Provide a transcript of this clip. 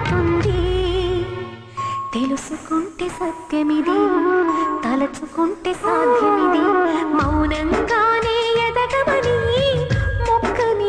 అవుతుంది తెలుసుకుంటే సత్యమిది తలచుకుంటే సాధ్యమిది. మౌన